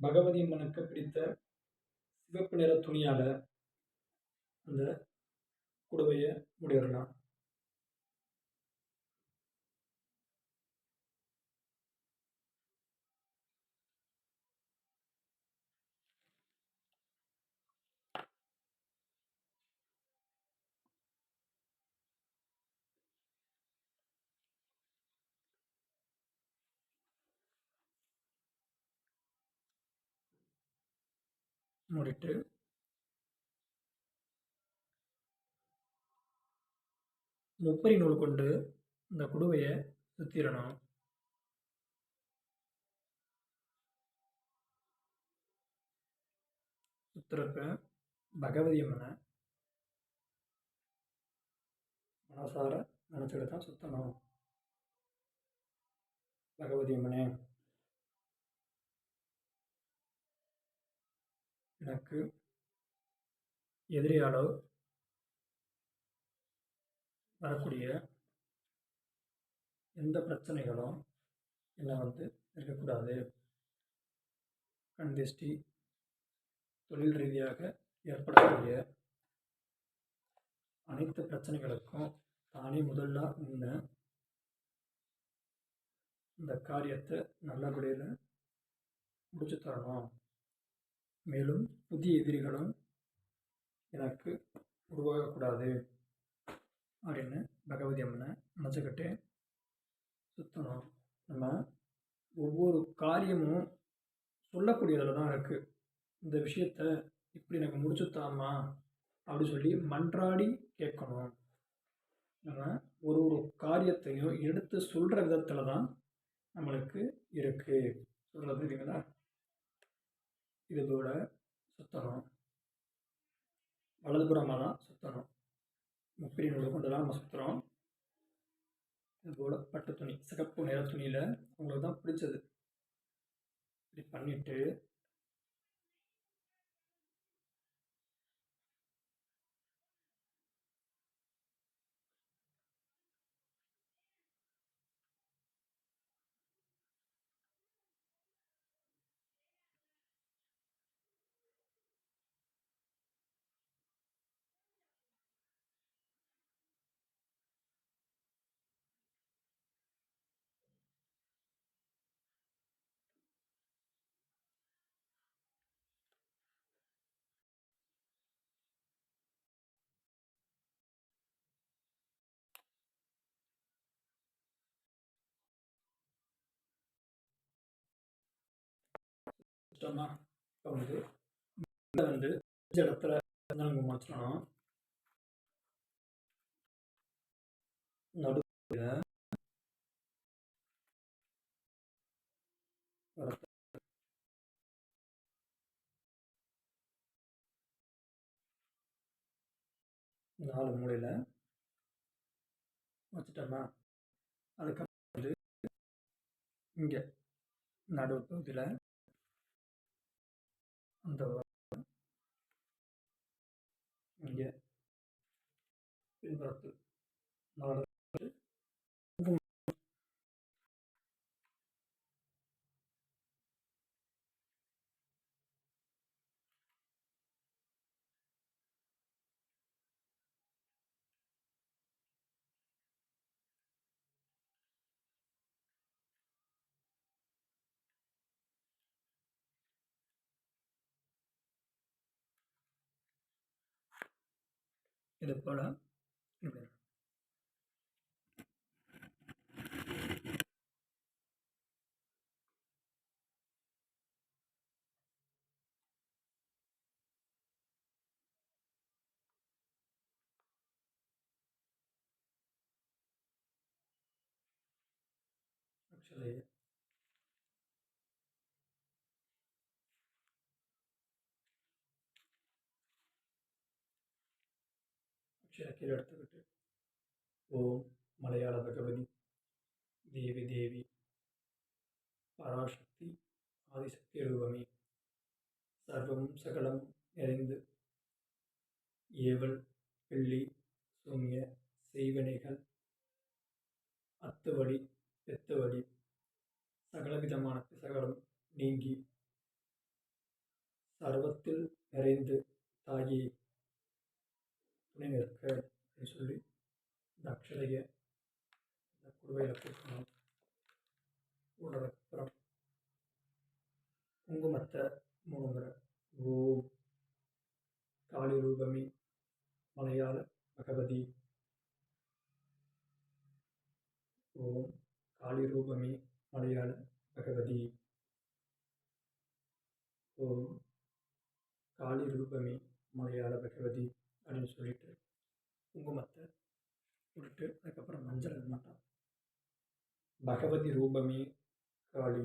பகவதி அம்மனுக்கு பிடித்த சிவப்பு நிற துணியால் அந்த குடுவையை மூடிடலாம். மூடிட்டு முப்பரி நூல் கொண்டு இந்த குடுவையை சுற்றிடணும் சுற்றுறப்ப பகவதி அம்மனை மனசார நினச்சிட்டு தான் சுற்றணும் பகவதி அம்மனே. எனக்கு எதிரியாலோ வரக்கூடிய எந்த பிரச்சனைகளும் என்னை வந்து இருக்கக்கூடாது. கண்திஷ்டி தொழில் ரீதியாக ஏற்படக்கூடிய அனைத்து பிரச்சனைகளுக்கும் தானே முதல்ல நின்று இந்த காரியத்தை நல்லபடியில் முடிச்சு தரணும். மேலும் புதிய எதிரிகளும் எனக்கு உருவாகக்கூடாது அப்படின்னு பகவதி அம்மனை நினச்சிக்கிட்டு சுற்றணும் நம்ம ஒவ்வொரு காரியமும் சொல்லக்கூடியதில் தான் இருக்குது இந்த விஷயத்த இப்படி எனக்கு முடிச்சுத்தாமா அப்படி சொல்லி மன்றாடி கேட்கணும். நம்ம ஒரு ஒரு காரியத்தையும் எடுத்து சொல்கிற விதத்தில் தான் நம்மளுக்கு இருக்குது சொல்கிறது இல்லைங்களா இதோட சுற்றணும் வலதுபுறமாக தான் சுற்றணும் முப்பிரி நூலை கொண்டு தான் நம்ம சுற்றுறோம் இதுபோல் பட்டு துணி சிகப்பு நிற துணியில் உங்களுக்கு தான் பிடிச்சது. இப்படி பண்ணிவிட்டு சுத்தமா இப்போ வந்து வந்து இடத்துல நாங்கள் மாற்றணும் நடுவில் நாலு மூலையில் வச்சுட்டோமா? அதுக்கப்புறம் வந்து இங்கே நடுவு பகுதியில் அந்த இங்கே பின்புறத்தில் நாலு இது போல் இப்படி. ஆக்சுவலி அக்ஷர கீழே எடுத்துக்கிட்டு ஓம் மலையாள பகவதி தேவி தேவி பராசக்தி ஆதிசக்தி ரூபமே சர்வம் சகலம் நிறைந்து ஏவல் பிள்ளி சூன்ய செய்வினைகள் அத்துவடி பெத்துவடி சகலவிதமான பிசகளும் நீங்கி சர்வத்தில் நிறைந்து தாயி துணை நிற்க அப்படின்னு சொல்லி இந்த அக்ஷதைய இந்த குடுவையில் கொடுக்கணும் போடுறதுக்கப்புறம் குங்குமத்தை மூணு முறை ஓம். காளி ரூபமி மலையாள பகவதி. ஓம். காளி ரூபமி மலையாள பகவதி. ஓம். காளி ரூபமி மலையாள பகவதி. அப்படின்னு சொல்லிட்டு குங்குமத்தை விட்டு அதுக்கப்புறம் மஞ்சள் இது பகவதி ரூபமே காளி.